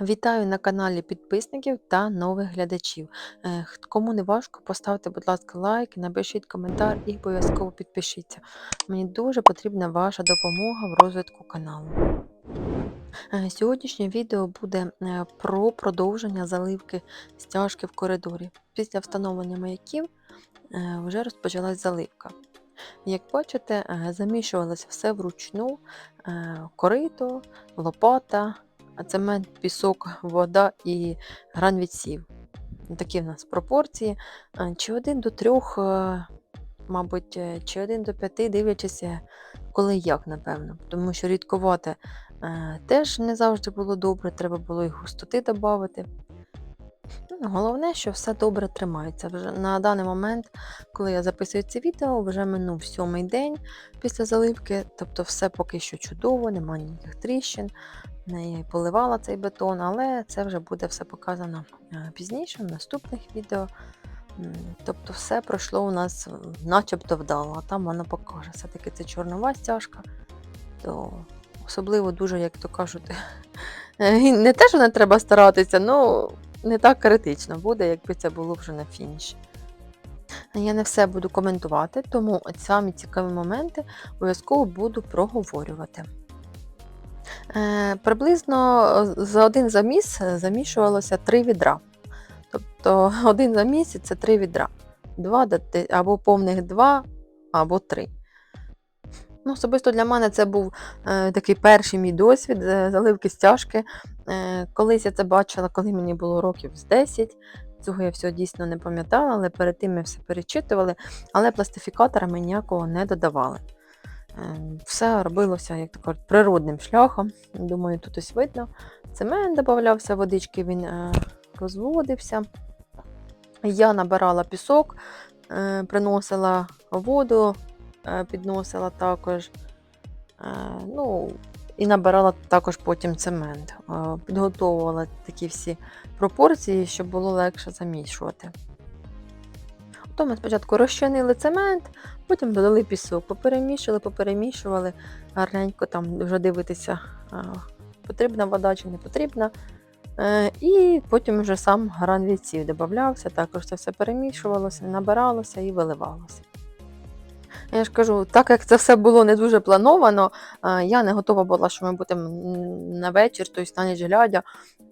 Вітаю на каналі підписників та нових глядачів. Е, Кому не важко, поставте, будь ласка, лайк, напишіть коментар і обов'язково підпишіться. Мені дуже потрібна ваша допомога в розвитку каналу. Е, Сьогоднішнє відео буде е, про продовження заливки стяжки в коридорі. Після встановлення маяків вже розпочалась заливка. Як бачите, замішувалося все вручну: корито, лопата, цемент, пісок, вода і грань відсів. Такі в нас пропорції. Е, Чи один до трьох, е, мабуть, е, чи один до п'яти, дивлячись, коли як, напевно. Тому що рідкувати теж не завжди було добре, треба було і густоти додати. Головне, що все добре тримається. Вже на даний момент, коли я записую це відео, вже минув сьомий день після заливки, тобто все поки що чудово, немає ніяких тріщин. Не поливала цей бетон, але це вже буде все показано е, пізніше, в наступних відео. Тобто все пройшло у нас начебто вдало, а там воно покаже. Все-таки це чорнова стяжка, то особливо дуже, як то кажуть, не те, що не треба старатися, ну не так критично буде, якби це було вже на фініші. Я не все буду коментувати, тому самі цікаві моменти обов'язково буду проговорювати. Е, приблизно е, за один заміс е, замішувалося три відра. Тобто один заміс це три відра. Два або повних два, або три. Ну, особисто для мене це був е, такий перший мій досвід е, заливки стяжки. Е, колись я це бачила, коли мені було років з 10. Цього я всього дійсно не пам'ятала, але перед тим ми все перечитували, але пластифікатора ми ніякого не додавали. Е, Все робилося, як то природним шляхом. Думаю, тут ось видно. Цемент додавався, водички він е, розводився. Я набирала пісок, е, приносила воду, підносила також. Е, Ну, і набирала також потім цемент. Е, Підготовувала такі всі пропорції, щоб було легше замішувати. То ми спочатку розчинили цемент, потім додали пісок, поперемішали, поперемішували, гарненько там вже дивитися, е, потрібна вода чи не потрібна. Е, І потім вже сам гран відсів додавався, також це все перемішувалося, набиралося і виливалося. Я ж кажу, так як це все було не дуже плановано, е, я не готова була, що ми будемо на вечір, тобто на ніч глядя,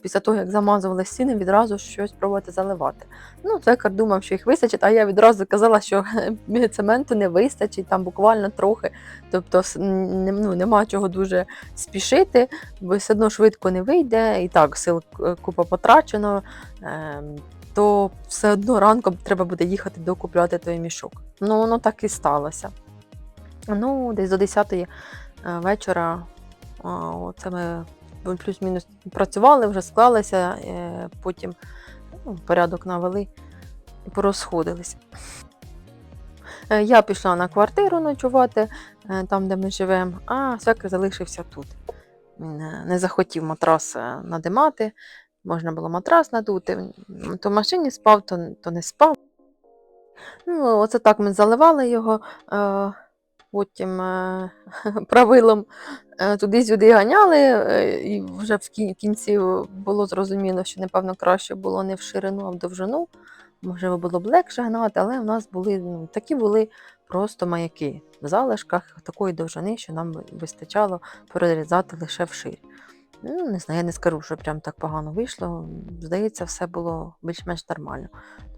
після того, як замазували стіни, відразу щось пробувати заливати. Ну, цекар думав, що їх вистачить, а я відразу казала, що цементу не вистачить, там буквально трохи. Тобто ну, нема чого дуже спішити, бо все одно швидко не вийде, і так сил е, купа потрачено. То все одно ранком треба буде їхати докупляти той мішок. Ну, воно так і сталося. Ну, десь до 10 вечора а, оце ми плюс-мінус працювали, вже склалися, е, потім ну, порядок навели і порозходилися. Е, Я пішла на квартиру ночувати, е, там, де ми живемо, а свекр залишився тут. Він е, не захотів матрас е, надимати, можна було матрас надути. То в машині спав, то, то не спав. Ну, оце так ми заливали його, е, потім е, правилом е, туди-сюди ганяли, і вже в кінці було зрозуміло, що, напевно, краще було не в ширину, а в довжину. Можливо, було б легше гнати, але в нас були ну, такі були просто маяки в залишках такої довжини, що нам вистачало перерізати лише вширь. Ну, не знаю, я не скажу, що прям так погано вийшло. Здається, все було більш-менш нормально.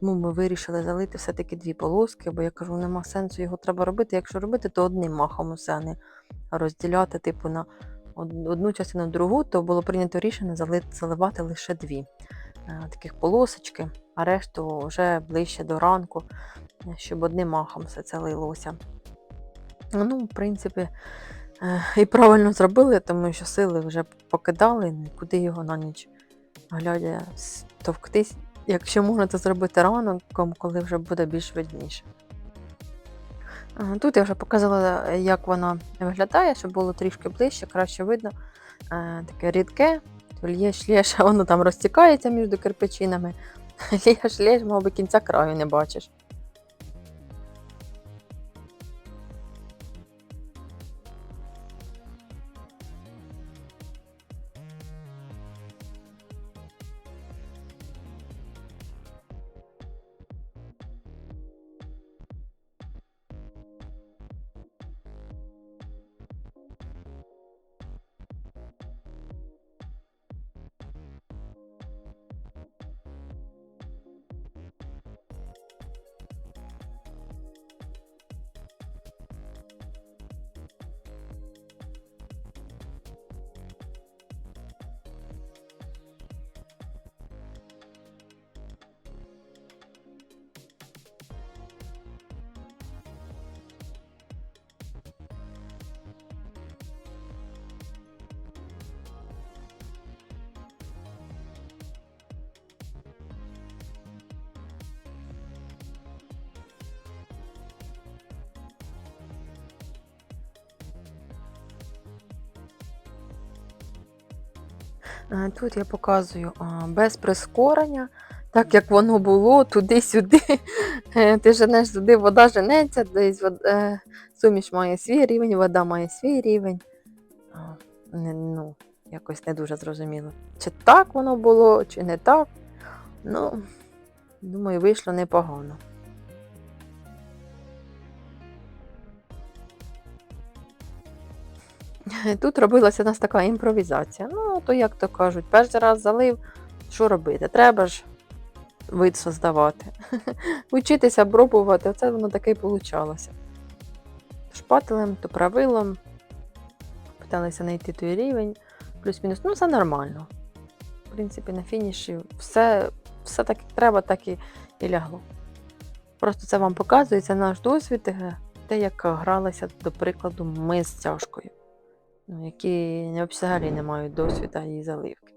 Тому ми вирішили залити все-таки дві полоски, бо я кажу, нема сенсу його треба робити. Якщо робити, то одним махом усе, а не розділяти, типу, на одну частину другу, то було прийнято рішення заливати лише дві е, таких полосочки, а решту вже ближче до ранку, е, щоб одним махом все це лилося. Ну, в принципі, і правильно зробили, тому що сили вже покидали, нікуди його на ніч глядя товктись. Якщо можна це зробити ранком, коли вже буде більш видніше. Тут я вже показала, е, як вона виглядає, щоб було трішки ближче, краще видно. Е, Таке рідке, лєш, лєш, а воно там розтікається між кирпичинами. Лєш, лєш, мов би кінця краю не бачиш. Тут я показую без прискорення, так як воно було, туди-сюди. Е, Ти женеш туди, вода женеться, десь е, суміш має свій рівень, вода має свій рівень. Ну, якось не дуже зрозуміло. Чи так воно було, чи не так. Ну, думаю, вийшло непогано. Тут робилася у нас така імпровізація. Ну, то як то кажуть, перший раз залив, що робити? Треба ж вид создавати. Учитися, пробувати, оце воно таке й получалося. Шпателем, то правилом. Питалися знайти той рівень, плюс-мінус. Ну, все нормально. В принципі, на фініші все, все так як треба, так і, і лягло. Просто це вам показує, це наш досвід, е, те, як гралися, до прикладу, ми з тяжкою які взагалі не мають досвіду і заливки.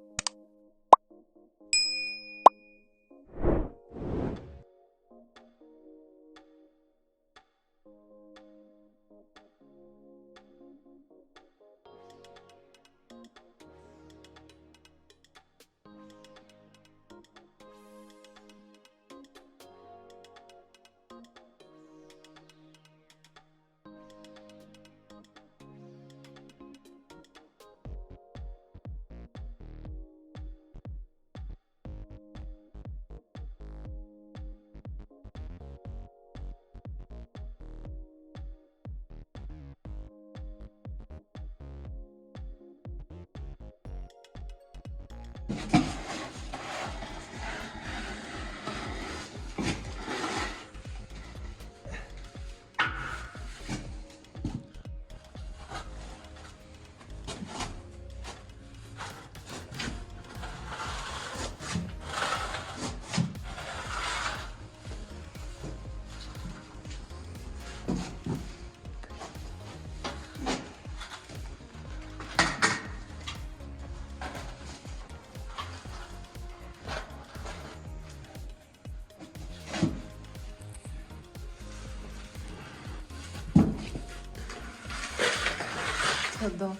Да,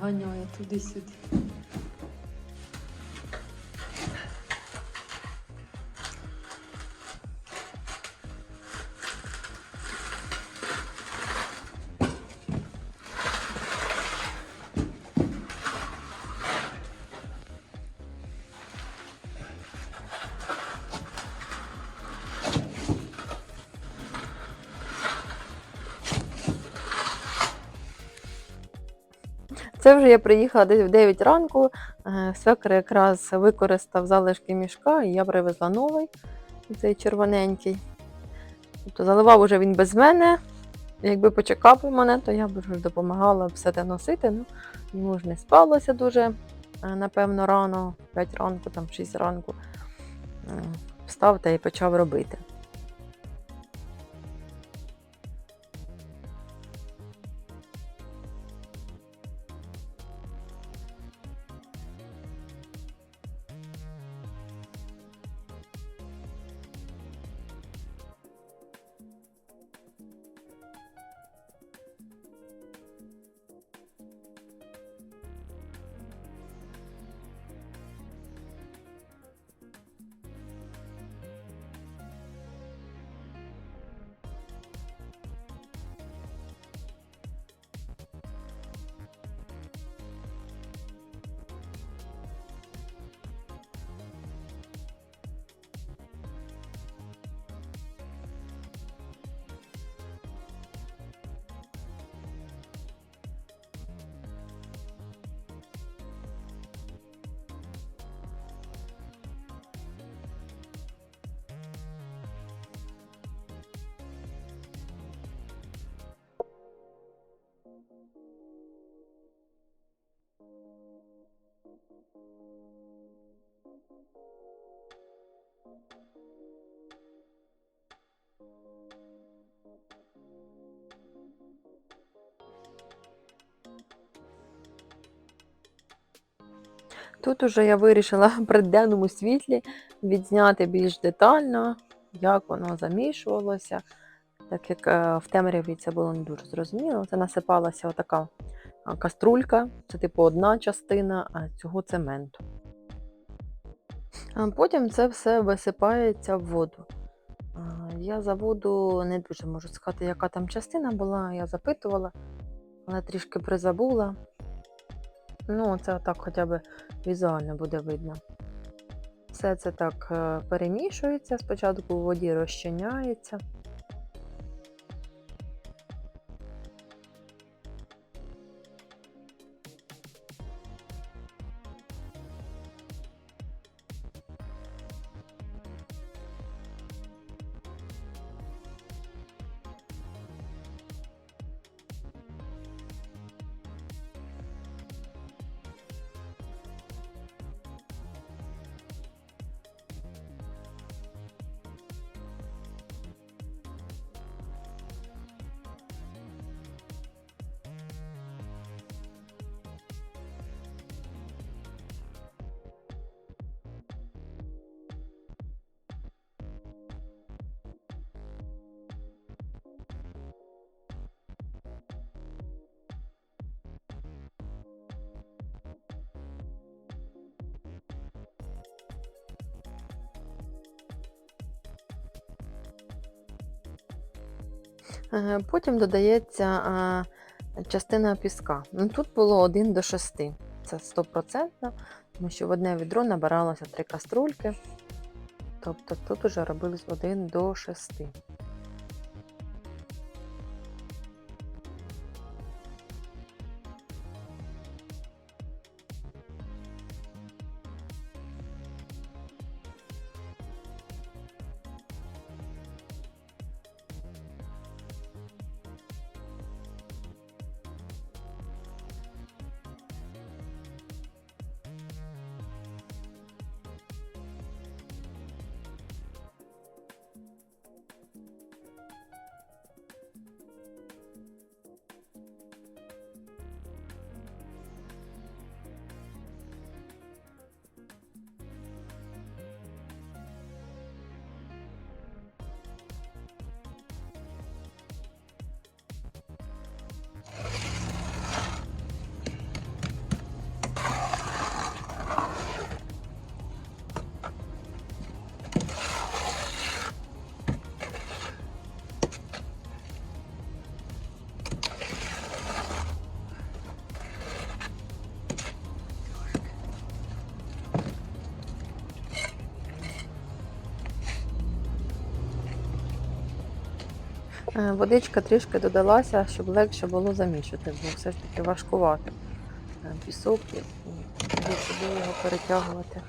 ганяє туди-сюди. Це вже я приїхала десь в 9 ранку. е, Свекр якраз використав залишки мішка, і я привезла новий, цей червоненький. Тобто заливав уже він без мене. Якби почекав мене, то я б вже допомагала все те носити. Ну, йому ж не спалося дуже, е, напевно, рано, 5 ранку, там 6 ранку. Е, Встав та і почав робити. Тут уже я вирішила при денному світлі відзняти більш детально, як воно замішувалося. Так як е, в темряві це було не дуже зрозуміло. Це насипалася отака каструлька, це типу одна частина цього цементу. Потім це все висипається в воду. Я за воду не дуже можу сказати, яка там частина була, я запитувала, але трішки призабула. Ну, це так хоча б візуально буде видно. Все це так е, перемішується, спочатку у воді розчиняється. Потім додається частина піска. Ну, тут було 1 до 6. Це 100%, тому що в одне відро набиралося 3 каструльки. Тобто тут вже робилось 1 до 6. Водичка трішки додалася, щоб легше було замішати, бо все ж таки важкувато. Е, Пісок і його перетягувати.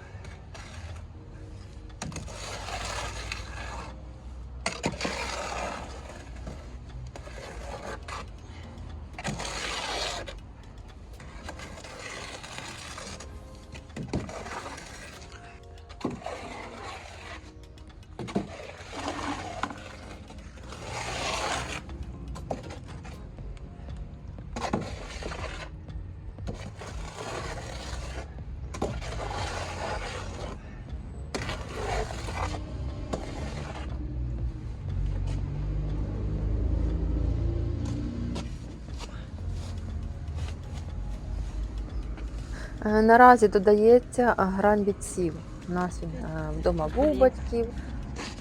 Наразі додається а, грань відсів. У нас він е, вдома був у батьків.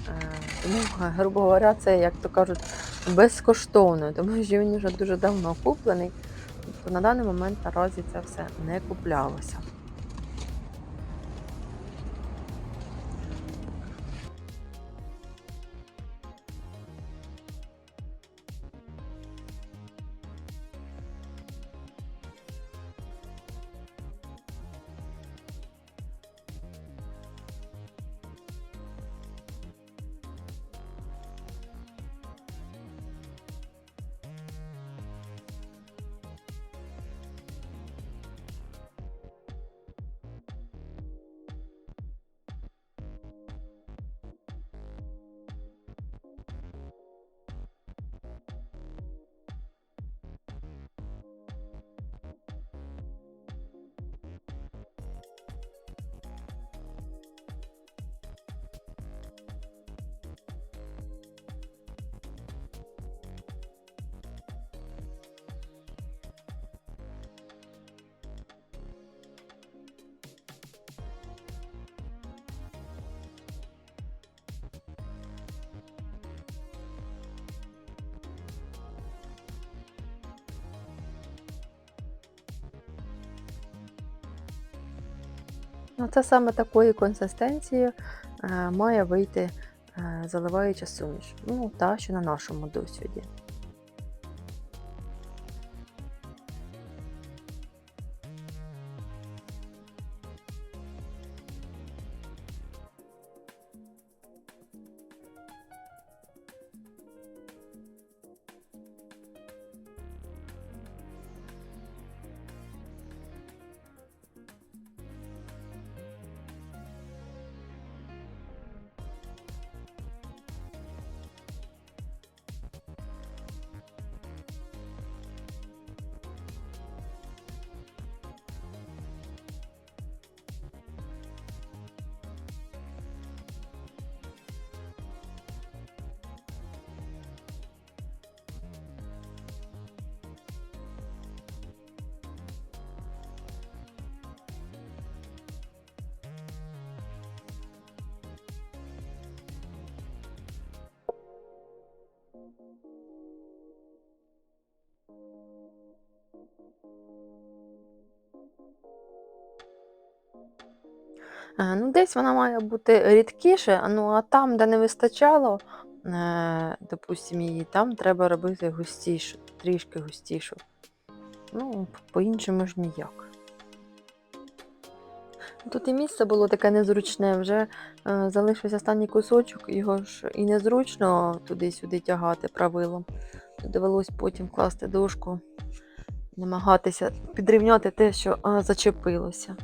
Е, Тому, е, грубо говоря, це, як то кажуть, безкоштовно, тому що він вже дуже давно куплений. Тобто на даний момент наразі це все не куплялося. Ну, це саме такої консистенції е, має вийти е, заливаюча суміш. Ну, та, що на нашому досвіді. Ну, десь вона має бути рідкіше, ну а там, де не вистачало, е, допустимо, її, там треба робити густішу, трішки густішу. Ну, по-іншому ж ніяк. Тут і місце було таке незручне, вже е, залишився останній кусочок, його ж і незручно туди-сюди тягати правилом. Довелось потім класти дошку, намагатися підрівняти те, що е, зачепилося.